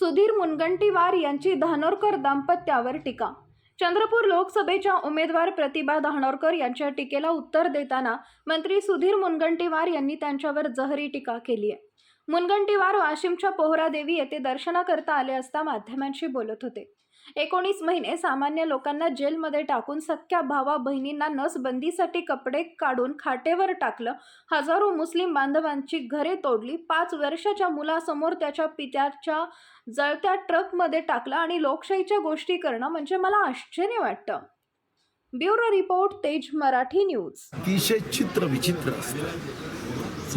सुधीर मुनगंटीवार यांची धानोरकर दाम्पत्यावर टीका. चंद्रपूर लोकसभेच्या उमेदवार प्रतिभा धानोरकर यांच्या टीकेला उत्तर देताना मंत्री सुधीर मुनगंटीवार यांनी त्यांच्यावर जहरी टीका केली आहे. मुनगंटीवार वाशिमच्या पोहरादेवी येथे दर्शनाकरता आले असता माध्यमांशी बोलत होते. एकोणीस महिने सामान्य लोकांना जेलमध्ये टाकून सख्या भावा बहिणींना नसबंदीसाठी कपडे काढून खाटेवर टाकलं. हजारो मुस्लिम बांधवांची घरे तोडली. पाच वर्षाच्या मुलासमोर त्याच्या पित्याच्या जळत्या ट्रकमध्ये टाकलं आणि लोकशाहीच्या गोष्टी करणं म्हणजे मला आश्चर्य वाटतं. ब्युरो रिपोर्ट तेज मराठी न्यूज. अतिशय चित्र विचित्र असतं.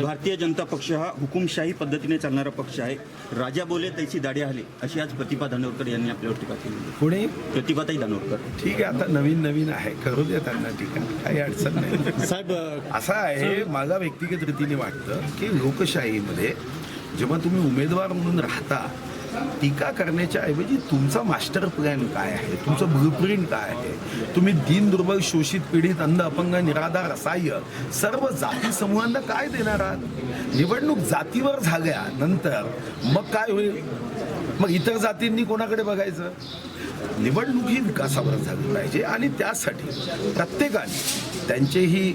भारतीय जनता पक्ष हा हुकुमशाही पद्धतीने चालणारा पक्ष आहे. राजा बोले त्याची दाढी आले. अशी आज प्रतिभा धानोरकर यांनी आपल्यावर टीका केली कोणी प्रतिभाताई धानोरकर. ठीक आहे आता नवीन नवीन आहे. करू दे त्यांना टीका काही अडचण नाही. साहेब असं आहे माझा व्यक्तिगत रीतीने वाटतं की लोकशाहीमध्ये जेव्हा तुम्ही उमेदवार म्हणून राहता टीका करण्याच्या ऐवजी तुमचा मास्टर प्लॅन काय आहे? तुमचं ब्लूप्रिंट काय आहे? तुम्ही दीन दुर्बल शोषित पीडित अंध अपंग निराधार असहाय्य सर्व जाती समूहांना काय देणार आहात? निवडणूक जातीवर झाल्यानंतर मग काय होईल? मग इतर जातींनी कोणाकडे बघायचं? निवडणूक ही विकासावर झाली पाहिजे आणि त्यासाठी प्रत्येकाने त्यांचेही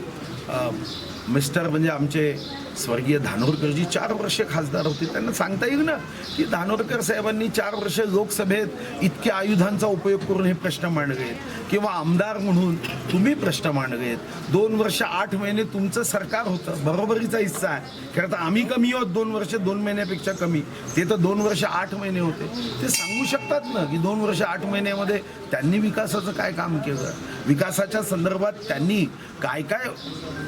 मिस्टर म्हणजे आमचे स्वर्गीय धानोरकरजी चार वर्ष खासदार होते. त्यांना सांगता येईल ना की धानोरकर साहेबांनी चार वर्ष लोकसभेत इतक्या आयुधांचा उपयोग करून हे प्रश्न मांडलेत किंवा आमदार म्हणून तुम्ही प्रश्न मांडलेत दोन वर्ष आठ महिने तुमचं सरकार होतं. बरोबरीचा हिस्सा आहे. खरं तर आम्ही कमी आहोत दोन वर्ष दोन महिन्यापेक्षा कमी. ते तर दोन वर्ष आठ महिने होते. ते सांगू शकतात ना की दोन वर्ष आठ महिन्यामध्ये त्यांनी विकासाचं काय काम केलं? विकासाच्या संदर्भात त्यांनी काय काय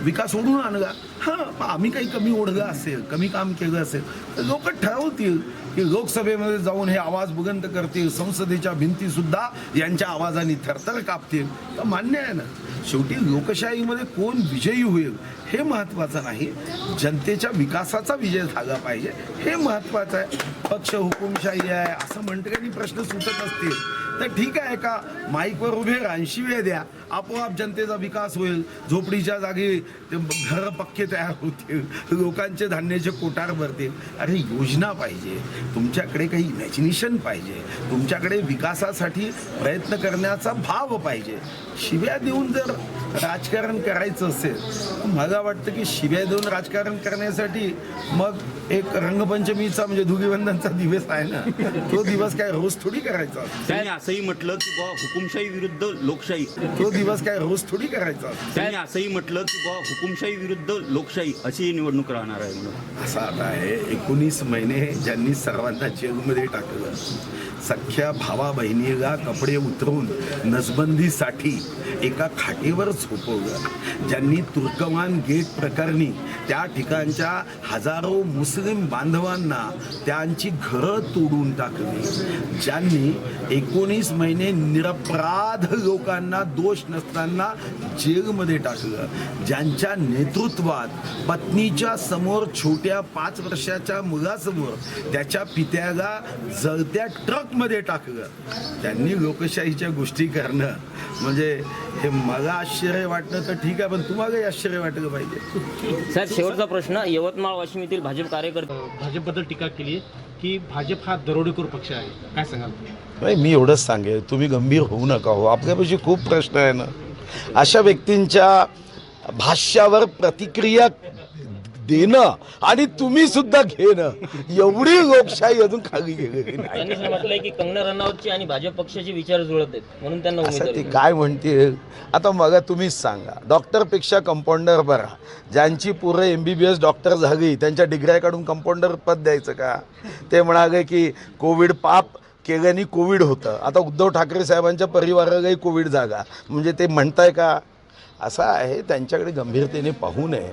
विकास ओढून आणला? हां आम्ही काही कमी ओढलं असेल कमी काम केलं असेल तर लोक ठरवतील. की लोकसभेमध्ये जाऊन हे आवाज बुगंत करतील संसदेच्या भिंतीसुद्धा यांच्या आवाजाने थरथर कापतील. तर मान्य आहे ना. शेवटी लोकशाहीमध्ये कोण विजयी होईल हे महत्त्वाचं नाही. जनतेच्या विकासाचा विजय झाला पाहिजे हे महत्त्वाचं आहे. पक्ष हुकुमशाही आहे असं म्हणण्याने प्रश्न सुटत असतील तर ठीक आहे का? माईकवर उभे ऐंशी वेळ द्या. आपोआप जनतेचा विकास होईल. झोपडीच्या जागी ते घरं पक्के तयार होतील. लोकांचे धान्याचे कोटार भरतील. अरे योजना पाहिजे. तुमच्याकडे काही इमॅजिनेशन पाहिजे. तुमच्याकडे विकासासाठी प्रयत्न करण्याचा भाव पाहिजे. शिव्या देऊन जर राजकारण करायचं असेल मला वाटतं की शिव्या देऊन राजकारण करण्यासाठी मग एक रंगपंचमीचा म्हणजे धुलीवंदनचा दिवस आहे ना. तो दिवस काय रोज थोडी करायचा. त्यांनी असंही म्हटलं की बुवा हुकुमशाही विरुद्ध लोकशाही. तो दिवस काय रोज थोडी करायचा. त्यांनी असंही म्हटलं की बुवा हुकुमशाही विरुद्ध लोकशाही अशी निवडणूक राहणार आहे म्हणून. असं आता आहे. एकोणीस महिने ज्यांनी सर्वांना जेलमध्ये टाकलं. सख्या भावा बहिणीला कपडे उतरवून नसबंदीसाठी एका खाटीवर झोपवलं. ज्यांनी तुर्कमान गेट प्रकरणी त्या ठिकाणच्या हजारो मुस्लिम बांधवांना त्यांची घरं तोडून टाकली. ज्यांनी एकोणीस महिने निरपराध लोकांना दोष नसताना जेलमध्ये टाकलं. ज्यांच्या नेतृत्वात पत्नीच्या समोर छोट्या पाच वर्षाच्या मुलासमोर त्याच्या पित्याला जळत्या ट्रकमध्ये टाकलं. त्यांनी लोकशाहीच्या गोष्टी करणं. म्हणजे हे मला आश्चर्य वाटणं तर ठीक आहे पण तुम्हालाही आश्चर्य वाटलं पाहिजे. साहेब शेवटचा प्रश्न यवतमाळ वाशिम येथील भाजप कार्यकर्ते भाजपबद्दल टीका केली की भाजप हा दरोडेखोर पक्ष आहे. काय सांगाल? नाही मी एवढंच सांगेन तुम्ही गंभीर होऊ नका हो. आपल्यापाशी खूप प्रश्न आहे ना. अशा व्यक्तींच्या भाष्यावर प्रतिक्रिया देणं आणि तुम्ही सुद्धा घेणं. एवढी लोकशाही अजून खाली गेलेली त्यांनी म्हटलंय की कंगना रनौतची आणि भाजप पक्षाचे विचार जुळत आहेत. म्हणून त्यांना असं ते उमेदवारी काय म्हणते आता मग तुम्हीच सांगा. डॉक्टरपेक्षा कंपाऊंडर बरा. ज्यांची पुरं M B B S doctor झाली त्यांच्या डिग्र्या काढून कंपाऊंडर पद द्यायचं का? ते म्हणाले की कोविड पाप केल्याने कोविड होतं. आता उद्धव ठाकरे साहेबांच्या परिवारालाही कोविड जागा. म्हणजे ते म्हणताय का? असं आहे त्यांच्याकडे गंभीरतेने पाहू नये.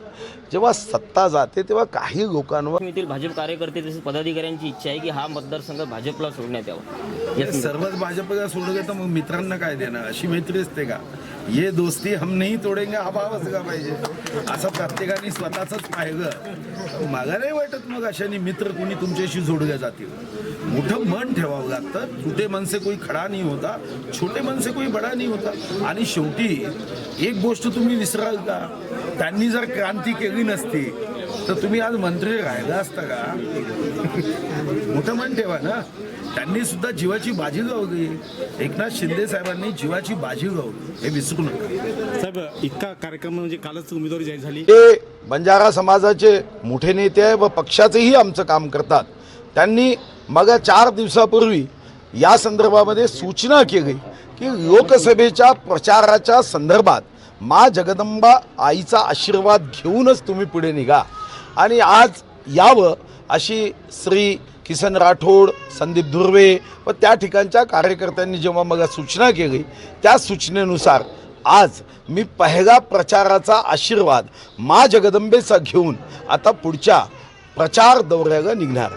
जेव्हा सत्ता जाते तेव्हा काही लोकांवर येथील भाजप कार्यकर्ते तसेच पदाधिकाऱ्यांची इच्छा आहे की हा मतदारसंघ भाजपला सोडण्यात यावा. या सर्वच भाजपला सोडलं तर मग मित्रांना काय देणार? अशी मैत्री असते का? ये दोस्ती हम नाही तोडेंगे हा भाव असला पाहिजे. असं प्रत्येकाने स्वतःच पाहिलं. मला नाही वाटत मग अशाने मित्र कोणी तुमच्याशी जोडले जातील. मोठं मन ठेवावं लागतं. छोटे मनसे कोई खडा नाही होता. छोटे मनसे कोई बडा नाही होता. आणि शेवटी एक गोष्ट तुम्ही विसराल का? त्यांनी जर क्रांती केली नसती तर तुम्ही आज मंत्री राहिला असता का? मोठं मन ठेवा ना. त्यांनी सुद्धा जीवाची बाजी लावली एकनाथ शिंदे साहेबांनी जीवाची बाजी लावली हे विसरू नका. साहेब इतका कार्यक्रम म्हणजे कालच उमेदवारी जाहीर झाली. ते बंजारा समाजाचे मोठे नेते आहे व पक्षाचेही आमचं काम करतात. त्यांनी मग चार दिवसापूर्वी या संदर्भामध्ये सूचना केली की लोकसभेच्या प्रचाराच्या संदर्भात मा जगदंबा आईचा आशीर्वाद घेऊनच तुम्ही पुढे निघा. आणि आज यावं अशी श्री किसन राठोड संदीप धुर्वे व त्या ठिकाणच्या कार्यकर्त्यांनी जेव्हा मग सूचना केली त्या सूचनेनुसार आज मी पहिला प्रचाराचा आशीर्वाद मा जगदंबेचा घेऊन आता पुढच्या प्रचार दौऱ्याला निघणार.